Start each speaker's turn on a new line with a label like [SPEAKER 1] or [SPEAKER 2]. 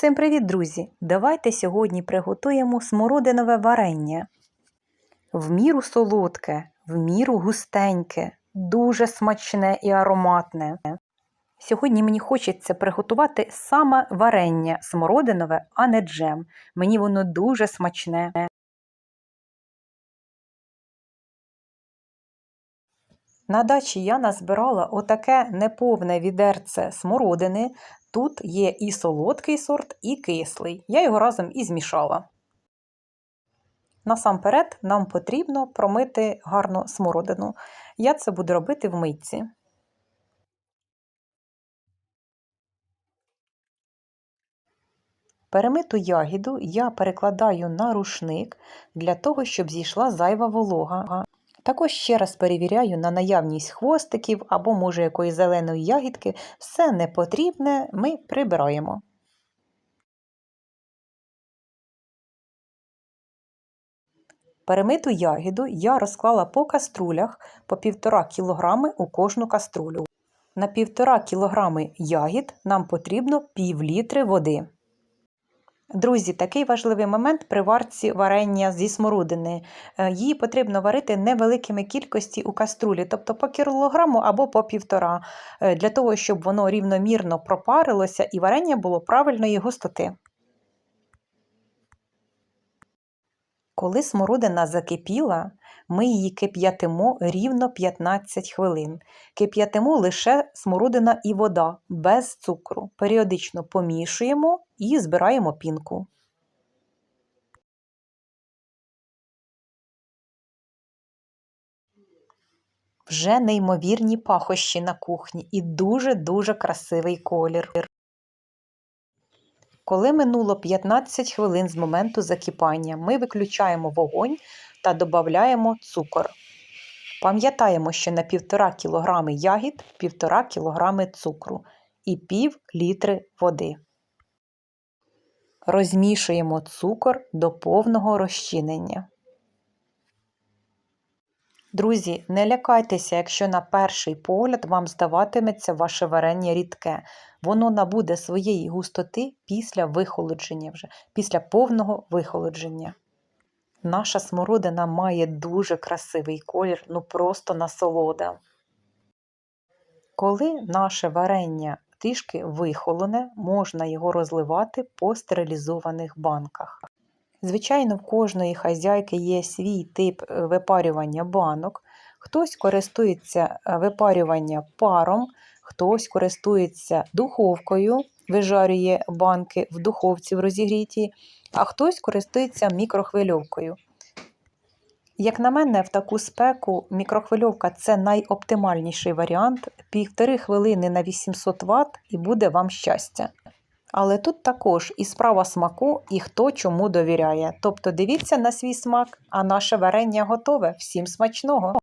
[SPEAKER 1] Всім привіт, друзі! Давайте сьогодні приготуємо смородинове варення. В міру солодке, в міру густеньке, дуже смачне і ароматне. Сьогодні мені хочеться приготувати саме варення смородинове, а не джем. Мені воно дуже смачне. На дачі я назбирала отаке неповне відерце смородини. Тут є і солодкий сорт, і кислий. Я його разом і змішала. Насамперед нам потрібно промити гарну смородину. Я це буду робити в митці. Перемиту ягіду я перекладаю на рушник для того, щоб зійшла зайва волога. Також ще раз перевіряю на наявність хвостиків або, може, якоїсь зеленої ягідки. Все непотрібне ми прибираємо. Перемиту ягіду я розклала по каструлях по 1,5 кг у кожну каструлю. На 1,5 кг ягід нам потрібно пів літри води. Друзі, такий важливий момент при варці варення зі смородини. Е, її потрібно варити невеликими кількості у каструлі, тобто по кілограму або по півтора, е, для того, щоб воно рівномірно пропарилося і варення було правильної густоти. Коли смородина закипіла, ми її кип'ятимо рівно 15 хвилин. Кип'ятимо лише смородина і вода без цукру. Періодично помішуємо і збираємо пінку. Вже неймовірні пахощі на кухні і дуже-дуже красивий колір. Коли минуло 15 хвилин з моменту закипання, ми виключаємо вогонь та додаємо цукор. Пам'ятаємо, що на 1,5 кг ягід 1,5 кг цукру і пів літри води. Розмішуємо цукор до повного розчинення. Друзі, не лякайтеся, якщо на перший погляд вам здаватиметься ваше варення рідке. Воно набуде своєї густоти після вихолодження вже, після повного вихолодження. Наша смородина має дуже красивий колір, ну просто насолода. Коли наше варення трішки вихолоне, можна його розливати по стерилізованих банках. Звичайно, в кожної хазяйки є свій тип е, випарювання банок. Хтось користується е, випарювання паром, хтось користується духовкою, вижарює банки в духовці в розігрітій, а хтось користується мікрохвильовкою. Як на мене, в таку спеку мікрохвильовка це найоптимальніший варіант. Півтори хвилини на 800 Вт і буде вам щастя. Але тут також і справа смаку, і хто чому довіряє. Тобто дивіться на свій смак, а наше варення готове. Всім смачного!